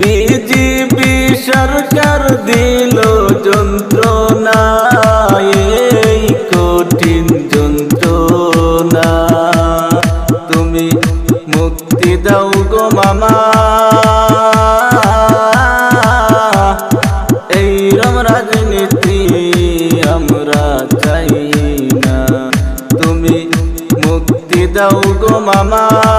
BGB সরকার দিল যন্ত্রণায় কঠিন যন্ত্রণা। তুমি মুক্তি দাও গো মামা। রাজনীতি আমরা চাই না। তুমি মুক্তি দাও গো মামা।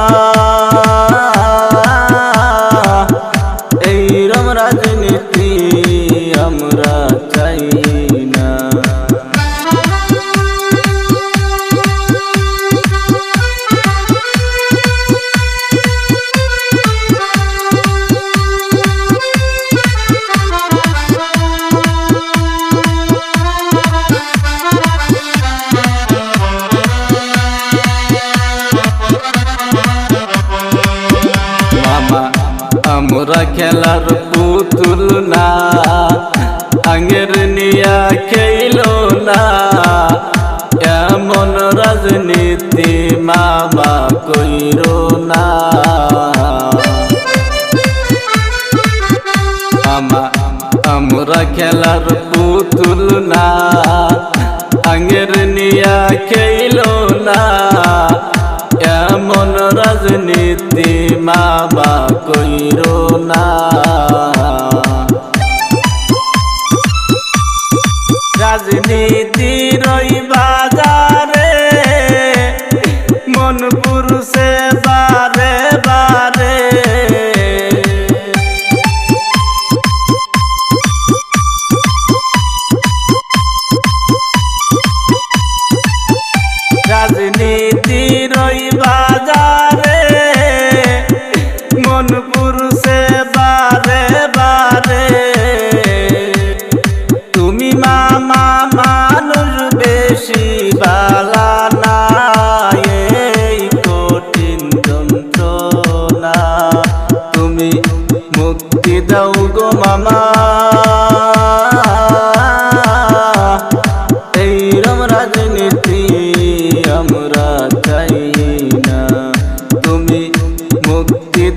খেলার পুতুল না আঙের নিয়া খেইল না। এমন রাজনীতি মামা কইর না। মামা আমরা খেলার পুতুল না আঙের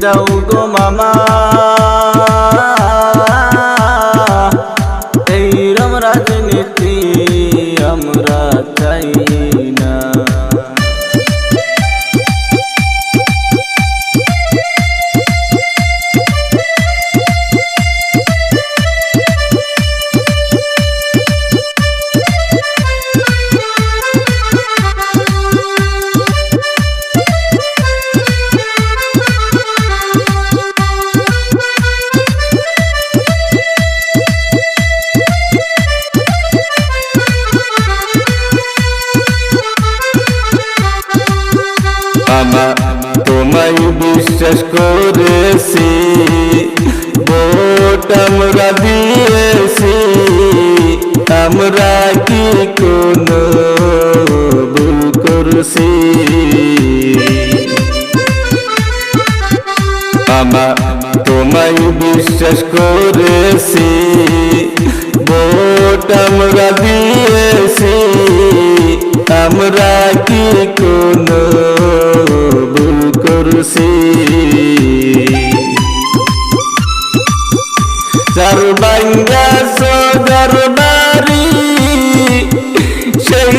দাও গো মামা। এইরম রাজনীতি আমরা চাই। মামা, তোমায় বিশ্বাস করেছি। ভোট আমরা দিয়েছি। আমরা কি কোনো ভুল করছি? মামা, তোমায় বিশ্বাস করেছি। ভোট আমরা দিয়েছি। আমরা কি কোনো করছি। চার বাঙ্গা সদর বাড়ি সেই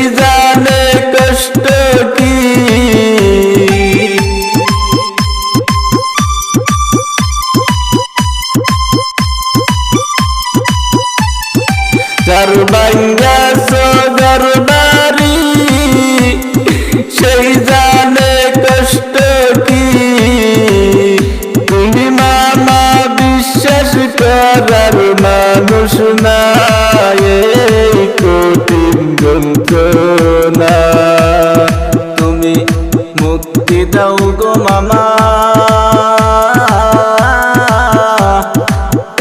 যন্ত্রণা। তুমি মুক্তি দাও গো মামা।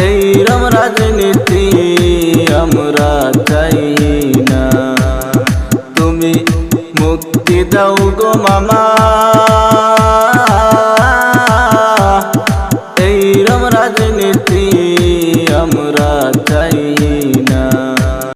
এইরম রাজনীতি আমরা চাই না। তুমি মুক্তি দাও গো মামা।